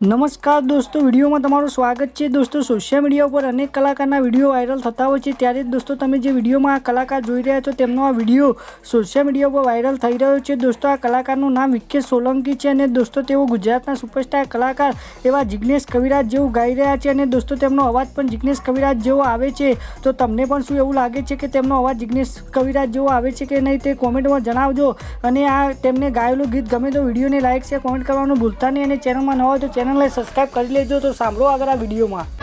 નમસ્કાર દોસ્તો, વિડીયોમાં તમારું સ્વાગત છે. દોસ્તો સોશિયલ મીડિયા ઉપર અનેક કલાકારના વીડિયો વાયરલ થતા હોય છે. ત્યારે જ દોસ્તો, તમે જે વિડીયોમાં આ કલાકાર જોઈ રહ્યા છો, તેમનો આ વીડિયો સોશિયલ મીડિયા ઉપર વાયરલ થઈ રહ્યો છે. દોસ્તો, આ કલાકારનું નામ વિકેશ સોલંકી છે અને દોસ્તો, તેઓ ગુજરાતના સુપરસ્ટાર કલાકાર એવા જિગ્નેશ કવિરાજ જેવું ગાઈ રહ્યા છે અને દોસ્તો, તેમનો અવાજ પણ જિગ્નેશ કવિરાજ જેવો આવે છે. તો તમને પણ શું એવું લાગે છે કે તેમનો અવાજ જિગ્નેશ કવિરાજ જેવો આવે છે કે નહીં તે કોમેન્ટમાં જણાવજો. અને આ તેમને ગાયેલું ગીત ગમે તો વિડીયોને લાઇક છે કોમેન્ટ કરવાનું ભૂલતા નહીં અને ચેનલમાં ન હોય તો ચેનલને સબસ્ક્રાઇબ કરી લેજો તો સાંભળો આગળ આ વિડીયોમાં.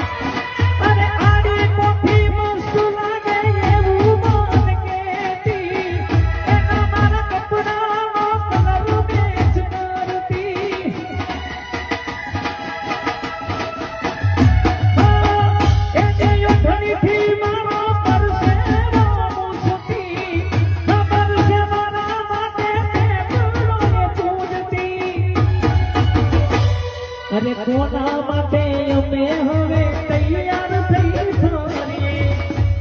અરે કોના માટે અમે હવે તૈયાર થઈ સોરીએ?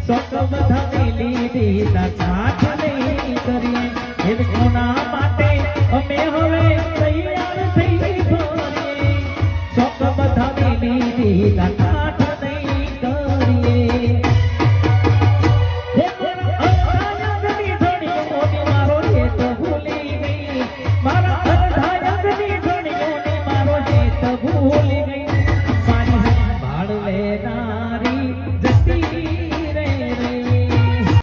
સકમ ધામી લીધી ના કાઠ નહીં કરીએ. હે કોના માટે અમે હવે તૈયાર થઈ સોરીએ? સકમ ધામી લીધી ના mulher.